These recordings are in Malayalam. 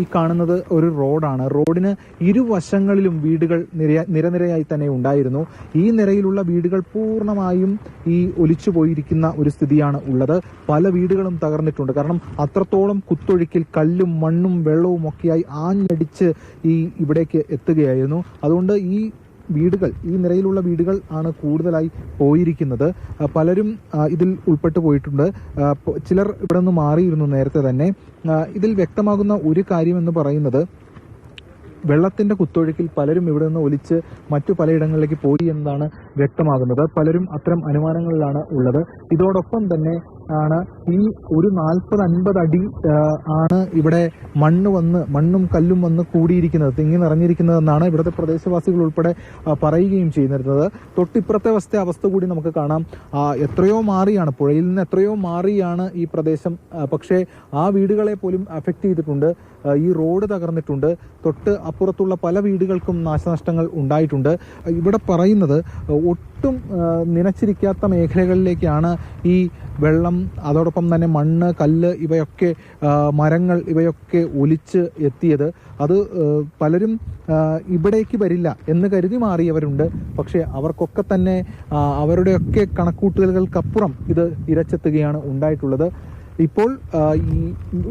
ഈ കാണുന്നത് ഒരു റോഡാണ്. റോഡിന് ഇരുവശങ്ങളിലും വീടുകൾ നിര നിരനിരയായി തന്നെ ഉണ്ടായിരുന്നു. ഈ നിരയിലുള്ള വീടുകൾ പൂർണമായും ഈ ഒലിച്ചു പോയിരിക്കുന്ന ഒരു സ്ഥിതിയാണ് ഉള്ളത്. പല വീടുകളും തകർന്നിട്ടുണ്ട്. കാരണം അത്രത്തോളം കുത്തൊഴുക്കിൽ കല്ലും മണ്ണും വെള്ളവും ഒക്കെയായി ആഞ്ഞടിച്ച് ഈ ഇവിടേക്ക് എത്തുകയായിരുന്നു. അതുകൊണ്ട് ഈ വീടുകൾ ഈ നിരയിലുള്ള വീടുകൾ ആണ് കൂടുതലായി പോയിരിക്കുന്നത്. പലരും ഇതിൽ ഉൾപ്പെട്ടു പോയിട്ടുണ്ട്. ചിലർ ഇവിടെ നിന്ന് മാറിയിരുന്നു നേരത്തെ തന്നെ. ഇതിൽ വ്യക്തമാകുന്ന ഒരു കാര്യം എന്ന് പറയുന്നത് വെള്ളത്തിന്റെ കുത്തൊഴുക്കിൽ പലരും ഇവിടെ നിന്ന് ഒലിച്ച് മറ്റു പലയിടങ്ങളിലേക്ക് പോയി എന്നതാണ് വ്യക്തമാകുന്നത്. പലരും അത്തരം അനുമാനങ്ങളിലാണ് ഉള്ളത്. ഇതോടൊപ്പം തന്നെ ആണ് ഈ ഒരു നാൽപ്പത് അൻപത് അടി ആണ് ഇവിടെ മണ്ണ് വന്ന് മണ്ണും കല്ലും വന്ന് കൂടിയിരിക്കുന്നത് തിങ്ങി നിറഞ്ഞിരിക്കുന്നതെന്നാണ് ഇവിടുത്തെ പ്രദേശവാസികൾ ഉൾപ്പെടെ പറയുകയും ചെയ്യുന്നത്. തൊട്ടിപ്പുറത്തെ അവസ്ഥ അവസ്ഥ കൂടി നമുക്ക് കാണാം. എത്രയോ മാറിയാണ് പുഴയിൽ നിന്ന് എത്രയോ മാറിയാണ് ഈ പ്രദേശം. പക്ഷേ ആ വീടുകളെ പോലും അഫക്റ്റ് ചെയ്തിട്ടുണ്ട്. ഈ റോഡ് തകർന്നിട്ടുണ്ട്. തൊട്ട് അപ്പുറത്തുള്ള പല വീടുകൾക്കും നാശനഷ്ടങ്ങൾ ഉണ്ടായിട്ടുണ്ട്. ഇവിടെ പറയുന്നത് ഒട്ടും നനച്ചിരിക്കാത്ത മേഖലകളിലേക്കാണ് ഈ വെള്ളം അതോടൊപ്പം തന്നെ മണ്ണ് കല്ല് ഇവയൊക്കെ മരങ്ങൾ ഇവയൊക്കെ ഒലിച്ച് എത്തിയത്. അത് പലരും ഇവിടേക്ക് വരില്ല എന്ന് കരുതി മാറിയവരുണ്ട്. പക്ഷേ അവർക്കൊക്കെ തന്നെ അവരുടെയൊക്കെ കണക്കൂട്ടലുകൾക്കപ്പുറം ഇത് ഇരച്ചെത്തുകയാണ് ഉണ്ടായിട്ടുള്ളത്. ഇപ്പോൾ ഈ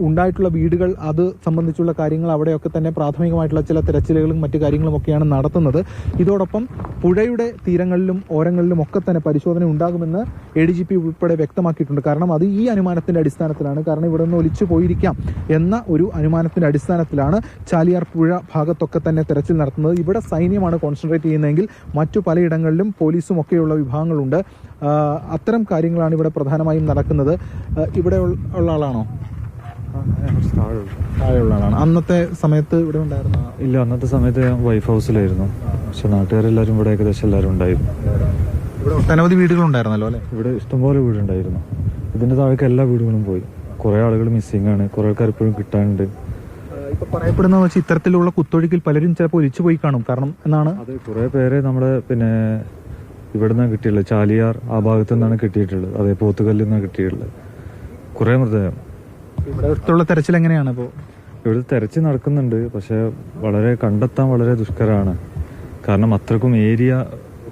ഉണ്ടായിട്ടുള്ള വീടുകൾ അത് സംബന്ധിച്ചുള്ള കാര്യങ്ങൾ അവിടെയൊക്കെ തന്നെ പ്രാഥമികമായിട്ടുള്ള ചില തിരച്ചിലുകളും മറ്റു കാര്യങ്ങളും ഒക്കെയാണ് നടത്തുന്നത്. ഇതോടൊപ്പം പുഴയുടെ തീരങ്ങളിലും ഓരങ്ങളിലും ഒക്കെ തന്നെ പരിശോധന ഉണ്ടാകുമെന്ന് എ ഡി ജി പി ഉൾപ്പെടെ വ്യക്തമാക്കിയിട്ടുണ്ട്. കാരണം അത് ഈ അനുമാനത്തിന്റെ അടിസ്ഥാനത്തിലാണ്. കാരണം ഇവിടെ നിന്ന് ഒലിച്ചു പോയിരിക്കാം എന്ന ഒരു അനുമാനത്തിന്റെ അടിസ്ഥാനത്തിലാണ് ചാലിയാർ പുഴ ഭാഗത്തൊക്കെ തന്നെ തെരച്ചിൽ നടത്തുന്നത്. ഇവിടെ സൈന്യമാണ് കോൺസെൻട്രേറ്റ് ചെയ്യുന്നതെങ്കിൽ മറ്റു പലയിടങ്ങളിലും പോലീസും ഒക്കെയുള്ള വിഭാഗങ്ങളുണ്ട് അത്തരം കാര്യങ്ങളാണ് ഇവിടെ പ്രധാനമായും നടക്കുന്നത്. ഇവിടെ ഉള്ള ആളാണോ? താഴെയുള്ള ആളാണ്. അന്നത്തെ സമയത്ത് ഇവിടെ ഉണ്ടായിരുന്ന? ഇല്ല അന്നത്തെ സമയത്ത് ഞാൻ വൈഫ് ഹൗസിലായിരുന്നു പക്ഷെ നാട്ടുകാരെല്ലാവരും ഇവിടെ ഏകദേശം എല്ലാവരും ഉണ്ടായിരുന്നു. ഇവിടെ ഒട്ടനവധി വീടുകളുണ്ടായിരുന്നല്ലോ അല്ലേ? ഇവിടെ ഇഷ്ടംപോലെ വീടുണ്ടായിരുന്നു. ഇതിന്റെ താഴേക്ക് എല്ലാ വീടുകളും പോയി. കുറെ ആളുകൾ മിസ്സിംഗ് ആണ്. കുറെ ആൾക്കാർ ഇപ്പോഴും കിട്ടാനുണ്ട്. ഇപ്പൊ പറയപ്പെടുന്ന വെച്ച് ഇത്തരത്തിലുള്ള കുത്തൊഴുക്കിൽ പലരും ചിലപ്പോൾ ഒലിച്ചു പോയി കാണും. കാരണം എന്നാണ്? അത് കുറെ പേരെ നമ്മുടെ പിന്നെ ഇവിടുന്ന് കിട്ടിയുള്ളത് ചാലിയാർ ആ ഭാഗത്തു നിന്നാണ് കിട്ടിയിട്ടുള്ളത്. അതേ പോത്തുകല്ലിൽ നിന്നാണ് കിട്ടിയിട്ടുള്ളത്. കുറെ മൃതദേഹം. ഇവിടെ അടുത്തുള്ള തെരച്ചിൽ എങ്ങനെയാണ് അപ്പോ? ഇവിടെ തെരച്ചിൽ നടക്കുന്നുണ്ട് പക്ഷെ വളരെ കണ്ടെത്താൻ വളരെ ദുഷ്കരമാണ്. കാരണം അത്രക്കും ഏരിയ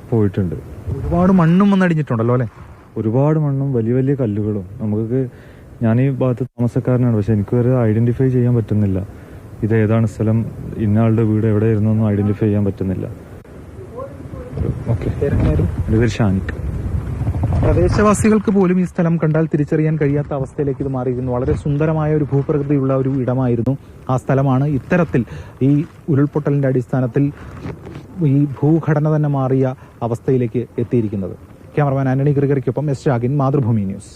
പോയിട്ടുണ്ട്. ഒരുപാട് മണ്ണും വന്നടിഞ്ഞിട്ടുണ്ടല്ലോ അല്ലെ? ഒരുപാട് മണ്ണും വലിയ വലിയ കല്ലുകളും. നമുക്ക് ഞാൻ ഈ ഭാഗത്ത് താമസക്കാരനാണ് പക്ഷെ എനിക്ക് വരെ ഐഡന്റിഫൈ ചെയ്യാൻ പറ്റുന്നില്ല. ഇത് ഏതാണ് സ്ഥലം ഇന്ന ആളുടെ വീട് എവിടെ ഇരുന്നൊന്നും ഐഡന്റിഫൈ ചെയ്യാൻ പറ്റുന്നില്ല. ഓക്കെ. എന്റെ പേര് ഷാനിക്. പ്രദേശവാസികൾക്ക് പോലും ഈ സ്ഥലം കണ്ടാൽ തിരിച്ചറിയാൻ കഴിയാത്ത അവസ്ഥയിലേക്ക് ഇത് മാറിയിരുന്നു. വളരെ സുന്ദരമായ ഒരു ഭൂപ്രകൃതിയുള്ള ഒരു ഇടമായിരുന്നു ആ സ്ഥലമാണ്. ഇത്തരത്തിൽ ഈ ഉരുൾപൊട്ടലിന്റെ അടിസ്ഥാനത്തിൽ ഈ ഭൂഘടന തന്നെ മാറിയ അവസ്ഥയിലേക്ക് എത്തിയിരിക്കുന്നത്. ക്യാമറമാൻ ആന്റണി ഗ്രിഗറിക്കൊപ്പം എസ് ഷാഗിൻ മാതൃഭൂമി ന്യൂസ്.